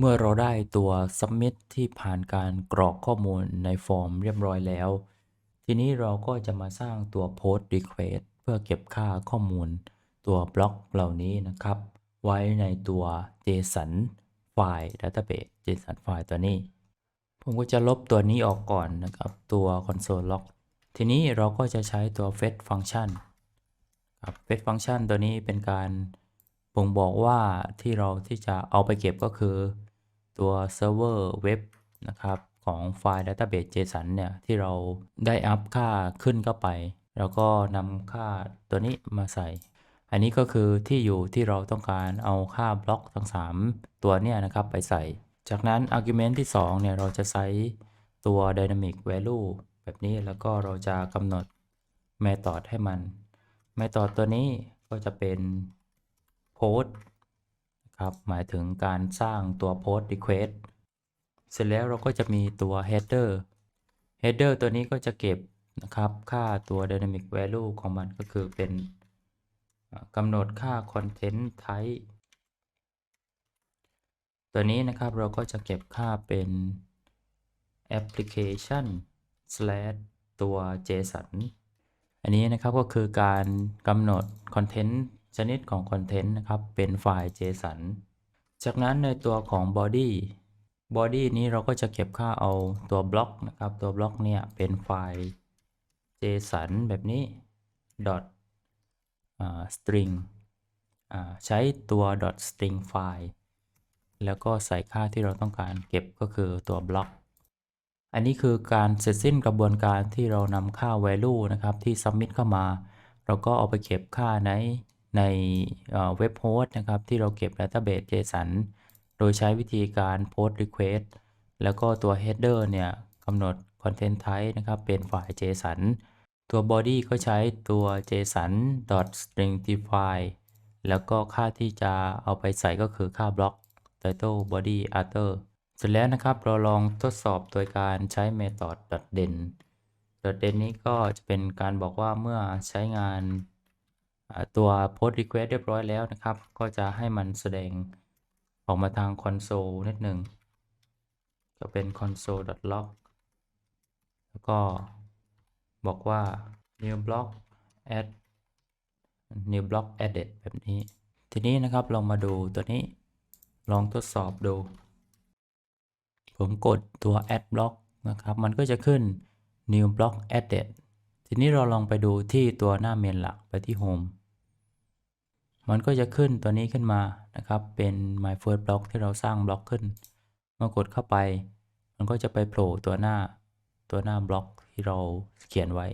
เมื่อเราได้ตัว submit ที่ผ่านการกรอกข้อมูลในฟอร์มเรียบร้อยแล้ว ทีนี้เราก็จะมาสร้างตัว post request เพื่อเก็บค่าข้อมูล ตัวบล็อกเหล่านี้นะครับ ไว้ในตัว JSON ไฟล์ database JSON ไฟล์ตัวนี้ ผมก็จะลบตัวนี้ออกก่อนนะครับ ตัว console log ทีนี้เราก็จะใช้ตัว fetch function ครับ fetch function ตัวนี้เป็นการบ่งบอกว่าที่เราที่จะเอาไปเก็บก็คือ ตัวเซิร์ฟเวอร์เว็บนะครับของไฟล์ database JSON เนี่ยที่เราได้อัพค่าขึ้นเข้าไป แล้วก็นำค่าตัวนี้มาใส่ อันนี้ก็คือที่อยู่ที่เราต้องการเอาค่าบล็อกทั้ง 3 ตัวเนี่ยนะครับไปใส่ จากนั้น argument ที่ 2 เนี่ยเราจะใช้ตัว dynamic value แบบนี้แล้วก็เราจะกำหนด method ให้มัน method ตัวนี้ก็จะเป็น post ครับ หมายถึงการสร้างตัว post request เสร็จแล้วเราก็จะมีตัว header header ตัวนี้ก็จะเก็บนะครับค่าตัว dynamic value ของมันก็คือเป็นกำหนดค่า content type ตัวนี้นะครับเราก็จะเก็บค่าเป็น application slash ตัว json อันนี้นะครับก็คือการกำหนด content ชนิดของ content นะครับ เป็นไฟล์ json จากนั้นในตัวของ body body นี้เราก็จะเก็บค่าเอาตัวบล็อกนะครับ ตัวบล็อกเนี่ยเป็นไฟล์ json แบบนี้ dot string ใช้ตัว dot string file แล้วก็ใส่ค่าที่เราต้องการเก็บก็คือตัวบล็อก อันนี้คือการเสร็จสิ้นกระบวนการที่เรานำค่า value นะครับที่ submit เข้ามา เราก็เอาไปเก็บค่าใน ในเว็บโฮสต์นะครับ ที่เราเก็บ database JSON โดยใช้วิธีการ post request แล้วก็ตัว header เนี่ยกำหนด content type นะครับ เป็นไฟล์ JSON ตัว body ก็ใช้ตัว json stringify แล้วก็ค่าที่จะเอาไปใส่ก็คือค่าบล็อก title body author เสร็จแล้วนะครับเราลองทดสอบโดยการใช้ method .den .den นี้ก็จะเป็นการบอกว่าเมื่อใช้งาน ตัว post request เรียบร้อยแล้วนะครับ ก็จะให้มันแสดงออกมาทาง console นิดหนึ่งก็เป็น console.log แล้วก็บอกว่า new block add new block added แบบนี้ ทีนี้นะครับลองมาดูตัวนี้ลองทดสอบดู ผมกดตัว add block นะครับ มันก็จะขึ้น new block added ทีนี้เราลองไปดูที่ตัวหน้าเมนหลักไปที่ home มันก็จะขึ้นตัวนี้ขึ้นมานะครับ เป็น my first block ที่เราสร้างบล็อกขึ้น เมื่อกดเข้าไป มันก็จะไปโผล่ตัวหน้าตัวหน้าบล็อกที่เราเขียนไว้